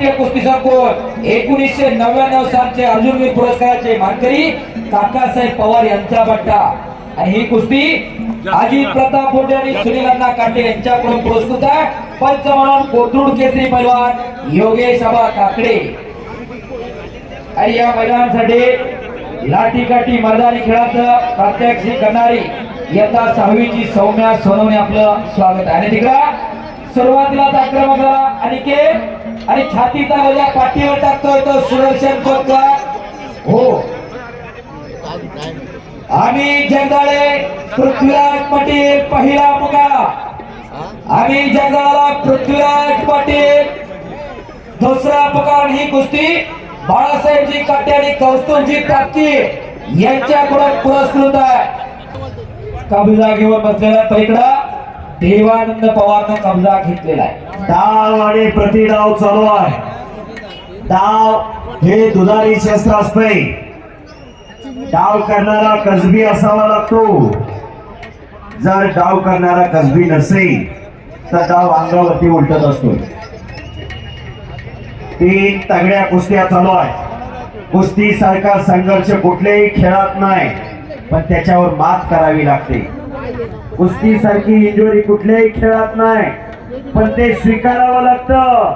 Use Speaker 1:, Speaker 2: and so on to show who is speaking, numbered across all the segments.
Speaker 1: भारतीय कुस्ती संकुल एकोणीसशे नव्याण्णव सालचे अर्जुनवीर पुरस्काराचे मानकरी काकासाहेब पवार यांचा बट्टा. आणि ही कुस्ती अजित प्रताप बोटे आणि सुनील अण्णा काटे यांच्याकडून पुरस्कृत आहे. पंच म्हणून कोथरूड केसरी पैलवान योगेश आबा काकडे. आणि या मैदानासाठी लाठी काठी मैदानी खेळात प्रात्यक्षिक करणारी यंदा सहावीची सौम्या सोनवणे आपलं स्वागत आहे. आणि तिकडा सुरुवातीला आक्रमक झाला अनिकेत आणि छातीचा वजा पाठीवर टाकतोय तो सुदर्शन कोतकर हो. आणि जगदाळे पृथ्वीराज पाटील पहिला मुका. आणि जगदाळाला पृथ्वीराज पाटील दुसरा पुकार ही कुस्ती. बाळासाहेबजी काटे आणि कौस्तुभजी टाकी यांच्याकडून पुरस्कृत आहे. कब्जा घेऊन बसलेला पलीकडं देवानंद पवारनं कब्जा घेतलेला आहे.
Speaker 2: डाव आणि प्रतिडाव चालू आहे. डाव हे दुधारी शस्त्र असते डाव करणारा कसबी असावा लागतो. जर डाव करणारा कसबी नसेल तर डाव अंगावरती उलटत असतो. तीन तगड्या कुस्त्या चालू आहे. कुस्ती सारखा संघर्ष कुठल्याही खेळात नाही पण त्याच्यावर मात करावी लागते. कुस्ती सारखी इंजुरी कुठल्याही खेळात नाही. पण ते स्वीकारावं लागतं.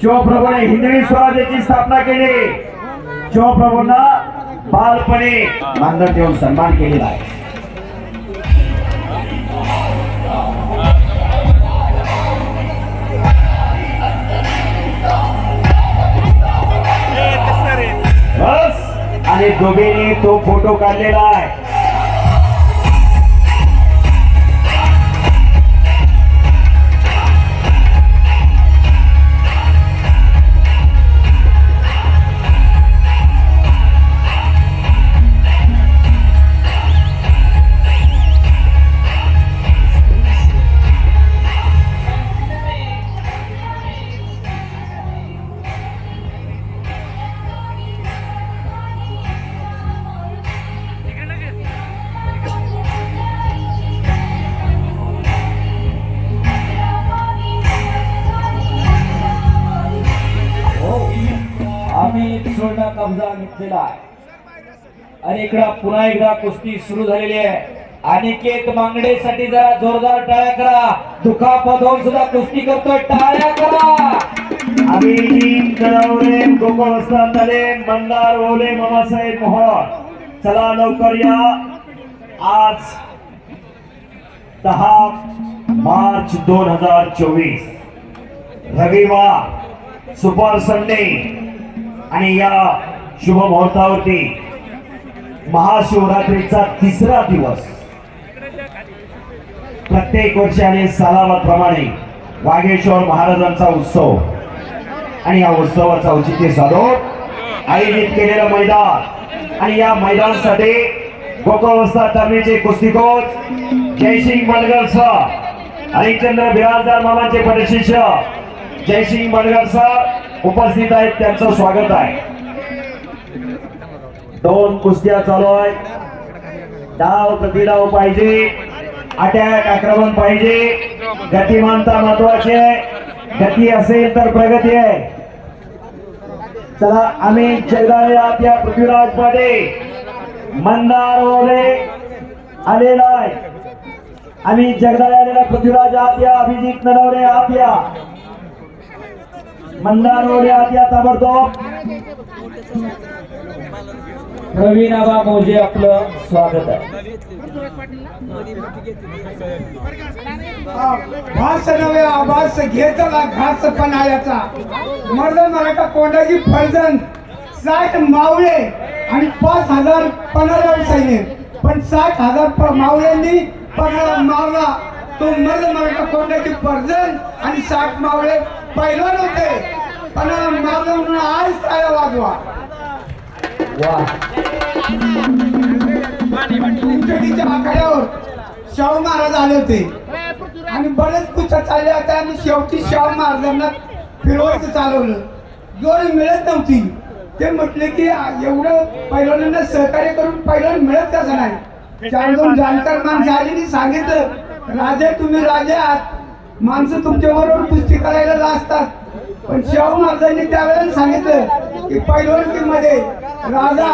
Speaker 2: शिवप्रभूने हिंदवी स्वराज्याची स्थापना केली. शिवप्रभूंना बालपणे मानधन देऊन सन्मान केलेला आहे. बस. आणि दोघेने तो फोटो काढलेला आहे.
Speaker 1: घेतलेला आहे आणि इकडं पुन्हा एकदा कुस्ती सुरू झालेली आहे. अनिकेत मांगडेसाठी जरा जोरदार टाळ्या करा. दुखापत होऊन सुद्धा कुस्ती करतोय. टाळ्या करा.
Speaker 2: अभिजित कळवले आले मंदार ओले मामासाहेब मोहोळ. चला लवकर या. आज दहा मार्च दोन हजार चोवीस. रविवार सुपर संडे. आणि या शुभ मुहूर्तावरती महाशिवरात्रीचा तिसरा दिवस. प्रत्येक वर्षी आणि सलामतप्रमाणे वागेश्वर महाराजांचा उत्सव आणि या उत्सवाचा औचित्य साधून आयोजित केलेलं मैदान. आणि या मैदानासाठी गोकुळवस्था कुस्ती कोच जयसिंग बनगर सर हरिश्चंद्र बिराजदार मामाचे परिशिष्य जयसिंग बनगर सर उपस्थित आहेत त्यांचं स्वागत आहे. दोन कुस्त्या चालू आहे डाव प्रतिडाव पाहिजे. अटॅक आक्रमण पाहिजे. गतिमानता महत्वाची आहे. गती असेल तर प्रगती आहे. चला आम्ही जगदाळे या पृथ्वीराजमध्ये मंदार ओले आलेला आहे. आम्ही जगदाळे आलेला पृथ्वीराज आत या. अभिजित नरवरे आत या. मंदार ओले आत या ताबडतोब.
Speaker 1: प्रवीण आबा मौजे आपलं स्वागत आहे.
Speaker 3: घास नव्हे आभास घेतला घास पणाळ्याचा मर्द मराठा कोंडाची फळजण साठ मावळे आणि पाच हजार पन्हाळा सैनिक पण साठ हजार मावळ्यांनी पन्हाळा मावला तो मर्द मराठा कोंडाची फळजण आणि साठ मावळे पैलवान होते. पन्हाळा मावला म्हणून आज टाळ्या वाजवा?
Speaker 1: वा
Speaker 3: उंचडीच्या आखाड्यावर शाहू महाराज आले होते. आणि बरेच पुस्तक चालले होते आणि शेवटी शाहू महाराजांना फिरवायचं चालवलं. जोड मिळत नव्हती. ते म्हटले की एवढं पैलवानांना सहकार्य करून पैलवान मिळत कसं नाही? चार दोन जाणकार माणसं आली सांगितलं राजे तुम्ही राजे आहात. माणसं तुमच्या बरोबर कुस्ती करायला असतात पण शाहू महाराजांनी त्यावेळेला सांगितलं की पैलवानकीमध्ये राजा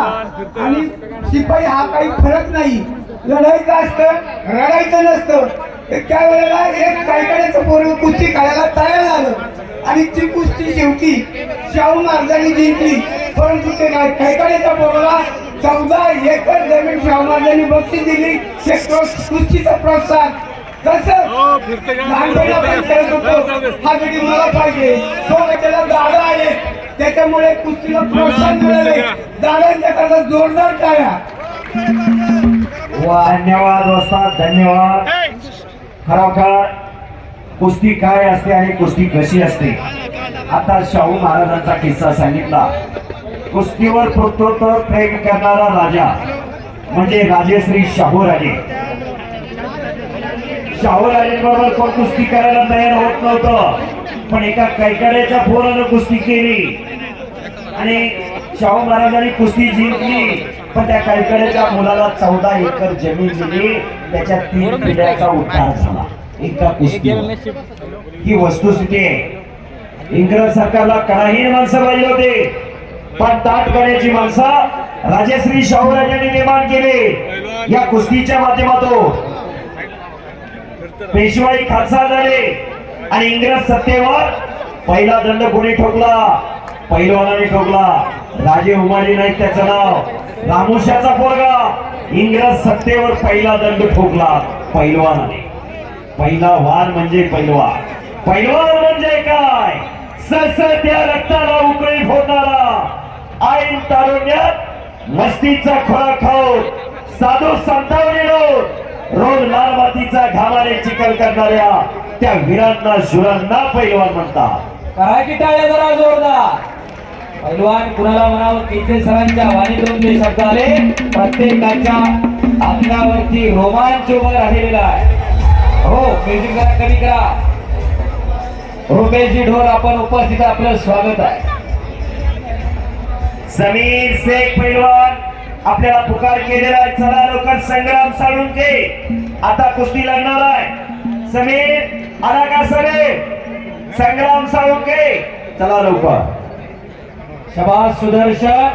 Speaker 3: आणि शिपाई हा काही फरक नाही. लढायचं असतं रडायचं नसतं. तर त्यावेळेला एक कायकड्याचं पोरग कुस्ती खेळायला तयार झालं. आणि ती कुस्ती शेवटी शाहू महाराजांनी जिंकली. परंतु ते कैकाड्याच्या पोराला चौदा एकर जमीन शाहू महाराजांनी बक्षीस दिली. कुस्तीचं प्रोत्साहन कसं लहानपणी आपण खेळत होतो. हा गडी मला पाहिजे तो त्याला दादा त्याच्यामुळे कुस्तीला प्रोत्साहन मिळाले दादांच्या त्याचा जोरदार टाळ्या.
Speaker 2: धन्यवाद वस्ताद धन्यवाद. खरोखर कुस्ती काय असते आणि कुस्ती कशी असते? आता शाहू महाराजांचा किस्सा सांगितला. कुस्तीवर पुत्रोत्तर प्रेम करणारा राजा म्हणजे राजेश्री शाहूराजे. शाहूराजेंबरोबर कोण कुस्ती करायला तयार होत नव्हतं? पण एका कैकाड्याच्या पोरानं कुस्ती केली. आणि शाहू महाराजांनी कुस्ती जिंकली. पण त्या कैकड्याच्या मुलाला चौदा एकर जमीन दिली. त्याच्या तीन पिढ्याचा उद्धार झाला. एका कुस्तीवर. ही वस्तुस्थिती आहे. इंग्रज सरकारला कडाही माणसं पाहिजे होते. पण ताट करण्याची माणसं राजश्री शाहूराजांनी निर्माण केले. या कुस्तीच्या माध्यमातून. पेशवाई खालसा झाले. आणि इंग्रज सत्तेवर पहिला दंड कोणी ठोकला? पहिलवानाने ठोकला. राजे उमाजी नाईक त्याचं नाव. रामुशाचा पोरगा. इंग्रज सत्तेवर पहिला दंड ठोकला पैलवानाने पहिला वार म्हणजे पैलवान पैलवान म्हणजे काय? ससत्या रक्ताला उकळी फोडणारा ऐन तारुण्यात मस्तीचा खोळा खाऊन साधू संतावणी रोज लाल मातीचा घामाने चिकल करणाऱ्या त्या वीरांना शुरांना पैलवान म्हणतात.
Speaker 1: करा की टाळ्या जरा जोरदार. पैलवान कुणाला म्हणावं? केचे सरांच्या वाणीतून जे शब्द आले प्रत्येकाच्या अंगावरती रोमांच उभा राहिलेला आहे. हो म्युझिक जरा कमी करा. रुपेशजी ढोर आपण उपस्थित आपलं स्वागत आहे.
Speaker 2: समीर शेख पैलवान आपल्याला पुकार केलेला आहे. चला लवकर संग्राम साळुंके आता कुस्ती लागणार आहे. समीर आला का समीर? संग्राम साळुंके चला लवकर.
Speaker 1: शबाज सुदर्शन.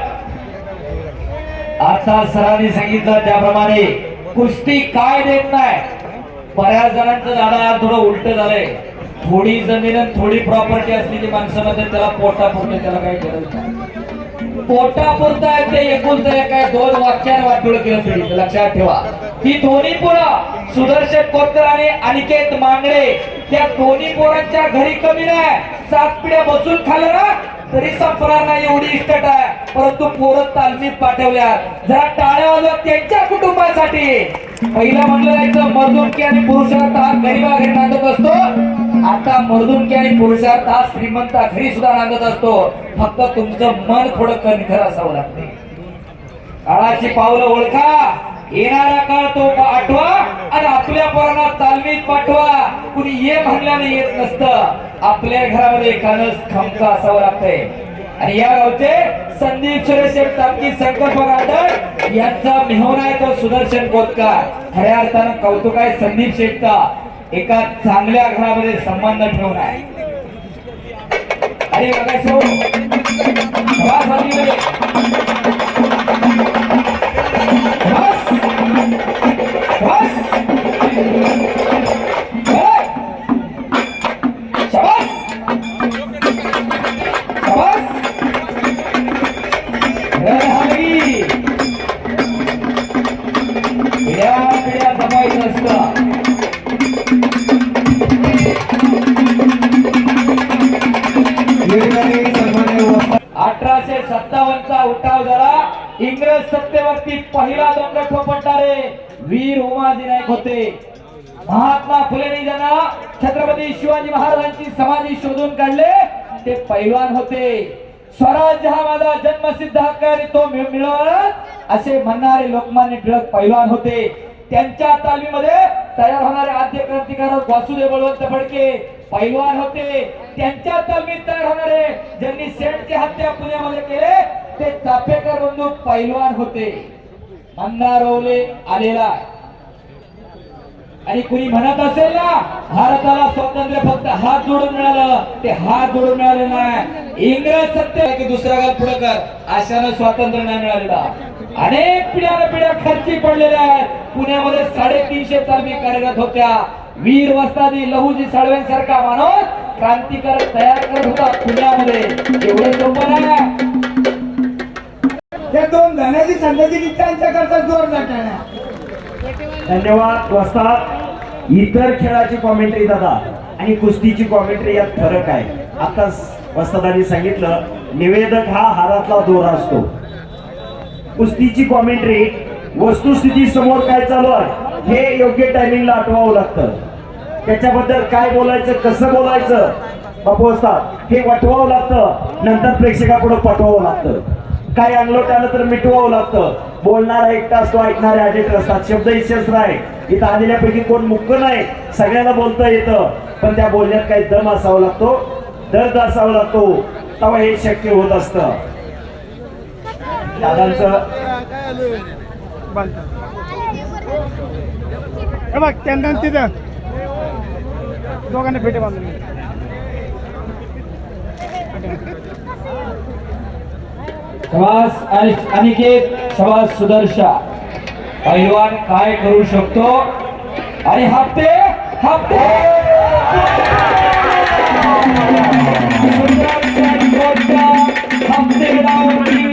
Speaker 1: आता सरांनी सांगितलं त्याप्रमाणे कुस्ती काय देत नाही. बऱ्याच जणांचं दादा थोडं उलट झालंय. थोडी जमीन थोडी प्रॉपर्टी असलेली माणसं माणसामध्ये त्याला पोटा पोटे त्याला काही गरज नाही. पोटापुरता आहे ते एकूण तरी काय दोन वाक्याने वाटोळ केलं पीडित लक्षात ठेवा. ही दोन्ही पोरं सुदर्शन कोतकर आणि अनिकेत मांगडे त्या दोन्ही पोरांच्या घरी कमी नाही. सात पिढ्या बसून खाल्लं ना तरी संपणार नाही एवढी इष्टट आहे. परंतु पोरं तालमीत पाठवल्या. जरा टाळ्या वाजवा त्यांच्या कुटुंबासाठी. पहिला म्हणलं जायचं मर्दुमकी आणि पुरुषाला तहान गरीबा घरी नांदत असतो. आता मर्दुमकी आणि पुरुषार्थ हा श्रीमंत घरी सुद्धा नांदत असतो. फक्त तुमचं मन थोडं कणखर असावं लागते. काळाची पावलं ओळखा. येणारा काळ तो आठवा आणि आपल्या पोरांना तालमीत पाठवा. कुणी ये म्हणल्याने येत नसतं. आपल्या घरामध्ये कानस खमक असावं लागतंय. आणि या गावचे संदीप सुरेश तामकी संकल्प गार्डन यांचा मेहून आहे तो सुदर्शन कोतकार खऱ्या अर्थानं कौतुक आहे संदीप शेठचा. एका चांगल्या घरामध्ये संबंध ठेवून आहे. अरे बघा होते. महात्मा फुलेने ज्यांना छत्रपती शिवाजी महाराजांची समाधी शोधून काढले ते पैलवान होते. स्वराज्य हा माझा जन्मसिद्ध हक्क आणि तो मिळवत असे म्हणणारे लोकमान्य टिळक पैलवान होते. त्यांच्या तालमीमध्ये तयार होणारे आद्य क्रांतिकारक वासुदेव बळवंत फडके पैलवान होते. त्यांच्या तालमीत तयार होणारे ज्यांनी सेठची हत्या पुण्यामध्ये केले ते चाफेकर बंधू पैलवान होते. मन्ना रोवले आलेला आहे. आणि कुणी म्हणत असेल ना भारताला स्वातंत्र्य फक्त हात जोडून मिळालं ते हात जोडून मिळाले नाही. इंग्रज सत्य की दुसरा गाल पुढे कर अशानं स्वातंत्र्य नाही मिळालेला. अनेक पिढ्या पिढ्या खर्ची पडलेल्या आहेत. पुण्यामध्ये साडेतीनशे तालमी कार्यरत होत्या. वीर वस्तादी लहुजी साळवेंसारखा माणूस क्रांतिकारक तयार करत होता पुण्यामध्ये. एवढं सोपं नाही.
Speaker 3: त्या दोन धनाची संतती त्यांच्याकरता जोर जाटाळ्या
Speaker 2: धन्यवाद वस्तात इतर खेळाची कॉमेंट्री दादा आणि कुस्तीची कॉमेंट्री यात फरक आहे. आता वस्तादांनी सांगितलं निवेदक हा हारातला दोरा असतो. कुस्तीची कॉमेंट्री वस्तुस्थिती समोर काय चालू आहे हे योग्य टायमिंगला आठवावं लागतं. त्याच्याबद्दल काय बोलायचं कसं बोलायचं बापू असतात हे वाटवावं लागतं. नंतर प्रेक्षकापुढे पाठवावं लागतं. काय अंगलोट आलं तर मिटवावं लागतं. बोलणारा एकटा असतो ऐकणारे अजित असतात. शब्द शस्त्र आहे इथं आलेल्यापैकी कोण मुक्क नाही. सगळ्यांना बोलता येतं. पण त्या बोलण्यात काही दम असावा लागतो. दर्द असावा लागतो. तेव्हा हे शक्य होत असतं. दादांच
Speaker 3: हे बघ त्यांना तिथं. दोघांना भेटे बांधून
Speaker 1: शवास अनिकेत शवास सुदर्शा. पैलवान काय करू शकतो? आणि हप्ते हप्ते! हप्ते